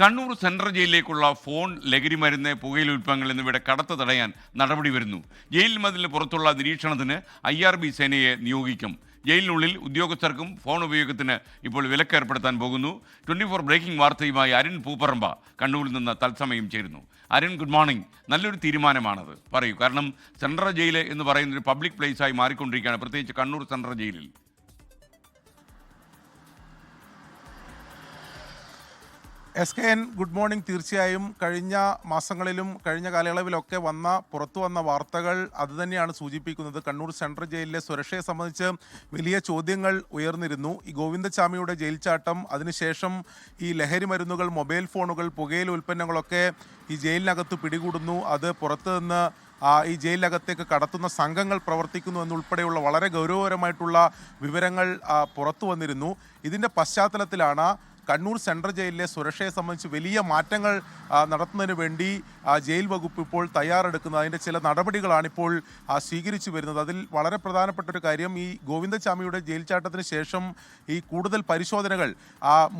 Kannur central ജയിലിലേക്കുള്ള phone ലഹരി മരുന്ന് പുകയില ഉൽപ്പന്നങ്ങൾ എന്നിവയുടെ കടത്ത് തടയാൻ നടപടി വരുന്നു. ജയിൽ മതിലിന് പുറത്തുള്ള നിരീക്ഷണത്തിന് ഐ ആർ ബി സേനയെ നിയോഗിക്കും. ജയിലിനുള്ളിൽ ഉദ്യോഗസ്ഥർക്കും ഫോൺ ഉപയോഗത്തിന് ഇപ്പോൾ വിലക്ക് ഏർപ്പെടുത്താൻ പോകുന്നു. ട്വന്റി ഫോർ ബ്രേക്കിംഗ് വാർത്തയുമായി അരുൺ പൂപ്പറമ്പ കണ്ണൂരിൽ നിന്ന് തത്സമയം ചേരുന്നു. അരുൺ ഗുഡ് മോർണിംഗ് നല്ലൊരു തീരുമാനമാണത്. പറയൂ. കാരണം സെൻട്രൽ ജയിൽ എന്ന് പറയുന്ന ഒരു പബ്ലിക് പ്ലേസായി മാറിക്കൊണ്ടിരിക്കുകയാണ്. പ്രത്യേകിച്ച് കണ്ണൂർ സെൻട്രൽ ജയിലിൽ. S K N good morning തീർച്ചയായും കഴിഞ്ഞ മാസങ്ങളിലും കഴിഞ്ഞ കാലയളവിലൊക്കെ വന്ന പുറത്തു വന്ന വാർത്തകൾ അതുതന്നെയാണ് സൂചിപ്പിക്കുന്നത്. കണ്ണൂർ സെൻട്രൽ ജയിലിലെ സുരക്ഷയെ സംബന്ധിച്ച് വലിയ ചോദ്യങ്ങൾ ഉയർന്നിരുന്നു. ഈ ഗോവിന്ദചാമിയുടെ ജയിൽ ചാട്ടം അതിനുശേഷം ഈ ലഹരി മരുന്നുകൾ മൊബൈൽ ഫോണുകൾ പുകയില ഉൽപ്പന്നങ്ങളൊക്കെ ഈ ജയിലിനകത്ത് പിടികൂടുന്നു. അത് പുറത്തു നിന്ന് ഈ ജയിലിനകത്തേക്ക് കടത്തുന്ന സംഘങ്ങൾ പ്രവർത്തിക്കുന്നു എന്നുൾപ്പെടെയുള്ള വളരെ ഗൗരവപരമായിട്ടുള്ള വിവരങ്ങൾ പുറത്തു വന്നിരുന്നു. ഇതിന്റെ പശ്ചാത്തലത്തിലാണ് കണ്ണൂർ സെൻട്രൽ ജയിലിലെ സുരക്ഷയെ സംബന്ധിച്ച് വലിയ മാറ്റങ്ങൾ നടത്തുന്നതിന് വേണ്ടി ജയിൽ വകുപ്പ് ഇപ്പോൾ തയ്യാറെടുക്കുന്നത്. അതിന്റെ ചില നടപടികളാണ് ഇപ്പോൾ സ്വീകരിച്ചു വരുന്നത്. അതിൽ വളരെ പ്രധാനപ്പെട്ട ഒരു കാര്യം ഈ ഗോവിന്ദചാമിയുടെ ജയിൽ ചാട്ടത്തിന് ശേഷം ഈ കൂടുതൽ പരിശോധനകൾ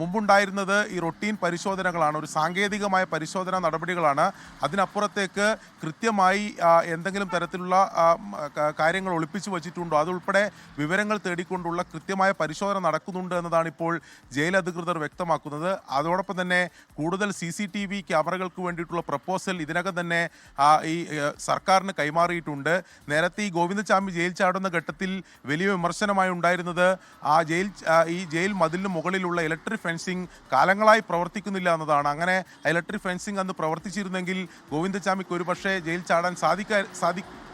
മുമ്പുണ്ടായിരുന്നത് ഈ റൊട്ടീൻ പരിശോധനകളാണ്. ഒരു സാങ്കേതികമായ പരിശോധനാ നടപടികളാണ്. അതിനപ്പുറത്തേക്ക് കൃത്യമായി എന്തെങ്കിലും തരത്തിലുള്ള കാര്യങ്ങൾ ഒളിപ്പിച്ചു വച്ചിട്ടുണ്ടോ? അതുൾപ്പെടെ വിവരങ്ങൾ തേടിക്കൊണ്ടുള്ള കൃത്യമായ പരിശോധന നടക്കുന്നുണ്ട് എന്നതാണ് ഇപ്പോൾ ജയിൽ അധികൃതർ വ്യക്തമാക്കുന്നത്. അതോടൊപ്പം തന്നെ കൂടുതൽ സി സി ടി വി ക്യാമറകൾക്ക് വേണ്ടിയിട്ടുള്ള പ്രപ്പോസൽ ഇതിനകം തന്നെ ഈ സർക്കാരിന് കൈമാറിയിട്ടുണ്ട്. നേരത്തെ ഈ ഗോവിന്ദചാമി ജയിൽ ചാടുന്ന ഘട്ടത്തിൽ വലിയ വിമർശനമായി ഉണ്ടായിരുന്നത് ആ ജയിൽ ഈ ജയിൽ മതിലിന് മുകളിലുള്ള ഇലക്ട്രിക് ഫെൻസിങ് കാലങ്ങളായി പ്രവർത്തിക്കുന്നില്ല എന്നതാണ്. അങ്ങനെ ഇലക്ട്രിക് ഫെൻസിങ് അന്ന് പ്രവർത്തിച്ചിരുന്നെങ്കിൽ ഗോവിന്ദചാമിക്ക് ഒരുപക്ഷെ ജയിൽ ചാടാൻ സാധിക്കാ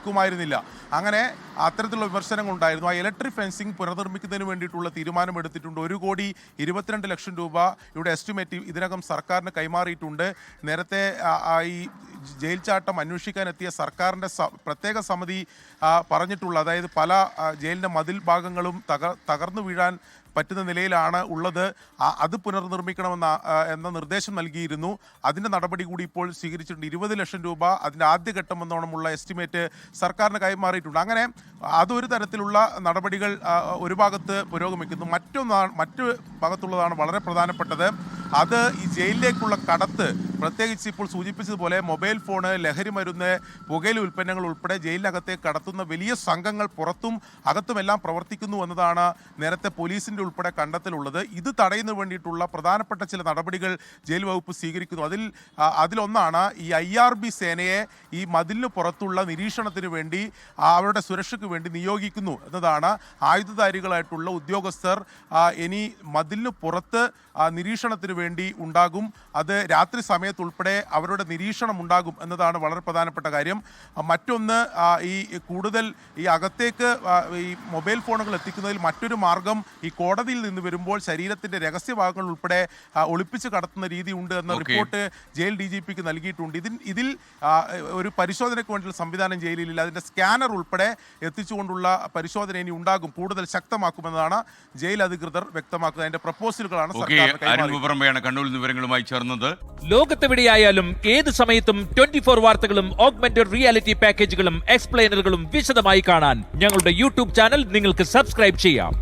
സാധിക്കുമായിരുന്നില്ല അങ്ങനെ അത്തരത്തിലുള്ള വിമർശനങ്ങൾ ഉണ്ടായിരുന്നു ആ ഇലക്ട്രിക് ഫെൻസിങ് പുനർനിർമ്മിക്കുന്നതിന് വേണ്ടിയിട്ടുള്ള തീരുമാനം എടുത്തിട്ടുണ്ട്. ഒരു കോടി ഇരുപത്തിരണ്ട് ലക്ഷം രൂപ ഇവിടെ എസ്റ്റിമേറ്റ് ഇതിനകം സർക്കാരിന് കൈമാറിയിട്ടുണ്ട്. നേരത്തെ ഈ ജയിൽ ചാട്ടം അന്വേഷിക്കാൻ എത്തിയ സർക്കാരിന്റെ പ്രത്യേക സമിതി പറഞ്ഞിട്ടുള്ള അതായത് പല ജയിലിന്റെ മതിൽ ഭാഗങ്ങളും തകർ തകർന്നു വീഴാൻ പറ്റുന്ന നിലയിലാണ് ഉള്ളത്. അത് പുനർനിർമ്മിക്കണമെന്ന എന്ന നിർദ്ദേശം നൽകിയിരുന്നു. അതിന്റെ നടപടി കൂടി ഇപ്പോൾ സ്വീകരിച്ചിട്ടുണ്ട്. ഇരുപത് ലക്ഷം രൂപ അതിന്റെ ആദ്യഘട്ടം എന്നോണമുള്ള എസ്റ്റിമേറ്റ് സർക്കാരിന് കൈമാറിയിട്ടുണ്ട്. അങ്ങനെ അതൊരു തരത്തിലുള്ള നടപടികൾ ഒരു ഭാഗത്ത് പുരോഗമിക്കുന്നു. മറ്റൊന്നാണ് മറ്റു ഭാഗത്തുള്ളതാണ് വളരെ പ്രധാനപ്പെട്ടത്. അത് ഈ ജയിലിലേക്കുള്ള കടത്ത് പ്രത്യേകിച്ച് ഇപ്പോൾ സൂചിപ്പിച്ചതുപോലെ മൊബൈൽ ഫോണ് ലഹരി മരുന്ന് പുകയില ഉൽപ്പന്നങ്ങൾ ഉൾപ്പെടെ ജയിലിനകത്തേക്ക് കടത്തുന്ന വലിയ സംഘങ്ങൾ പുറത്തും അകത്തുമെല്ലാം പ്രവർത്തിക്കുന്നു എന്നതാണ് നേരത്തെ പോലീസിന്റെ ഉൾപ്പെടെ കണ്ടെത്തലുള്ളത്. ഇത് തടയുന്നതിന് വേണ്ടിയിട്ടുള്ള പ്രധാനപ്പെട്ട ചില നടപടികൾ ജയിൽ വകുപ്പ് സ്വീകരിക്കുന്നു. അതിൽ അതിലൊന്നാണ് ഈ ഐ ആർ ബി സേനയെ ഈ മതിലിന് പുറത്തുള്ള നിരീക്ഷണത്തിന് വേണ്ടി അവരുടെ സുരക്ഷയ്ക്ക് വേണ്ടി നിയോഗിക്കുന്നു എന്നതാണ് ആയുധധാരികളായിട്ടുള്ള ഉദ്യോഗസ്ഥർ ഇനി മതിലിന് പുറത്ത് നിരീക്ഷണത്തിന് വേണ്ടി ഉണ്ടാകും. അത് രാത്രി സമയത്ത് ഉൾപ്പെടെ അവരുടെ നിരീക്ഷണം ഉണ്ടാകും എന്നതാണ് വളരെ പ്രധാനപ്പെട്ട കാര്യം. മറ്റൊന്ന് ഈ കൂടുതൽ ഈ അകത്തേക്ക് ഈ മൊബൈൽ ഫോണുകൾ എത്തിക്കുന്നതിൽ മറ്റൊരു മാർഗം ഈ കോടതിയിൽ നിന്ന് വരുമ്പോൾ ശരീരത്തിന്റെ രഹസ്യഭാഗങ്ങൾ ഉൾപ്പെടെ ഒളിപ്പിച്ച് കടത്തുന്ന രീതി ഉണ്ട് എന്ന റിപ്പോർട്ട് ജയിൽ ഡി ജി പിക്ക് നൽകിയിട്ടുണ്ട്. ഇതിൽ ഇതിൽ ഒരു പരിശോധനയ്ക്ക് വേണ്ടിയുള്ള സംവിധാനം ജയിലിലില്ല. അതിന്റെ സ്കാനർ ഉൾപ്പെടെ എത്തിച്ചുകൊണ്ടുള്ള പരിശോധന ഇനി ഉണ്ടാകും. കൂടുതൽ ശക്തമാക്കുമെന്നാണ് ജയിൽ അധികൃതർ വ്യക്തമാക്കുന്നത്. അതിന്റെ പ്രപ്പോസലുകളാണ് ഓക്കെ. കൈമാറിയത് കണ്ണൂരിൽ നിന്ന് വിവരങ്ങളുമായി ചേർന്നത്. ലോകത്തെവിടെയായാലും ഏത് സമയത്തും ട്വന്റി ഫോർ വാർത്തകളും ഓഗ്മെന്റഡ് റിയാലിറ്റി പാക്കേജുകളും എക്സ്പ്ലെയിനറുകളും വിശദമായി കാണാൻ ഞങ്ങളുടെ യൂട്യൂബ് ചാനൽ നിങ്ങൾക്ക് സബ്സ്ക്രൈബ് ചെയ്യാം.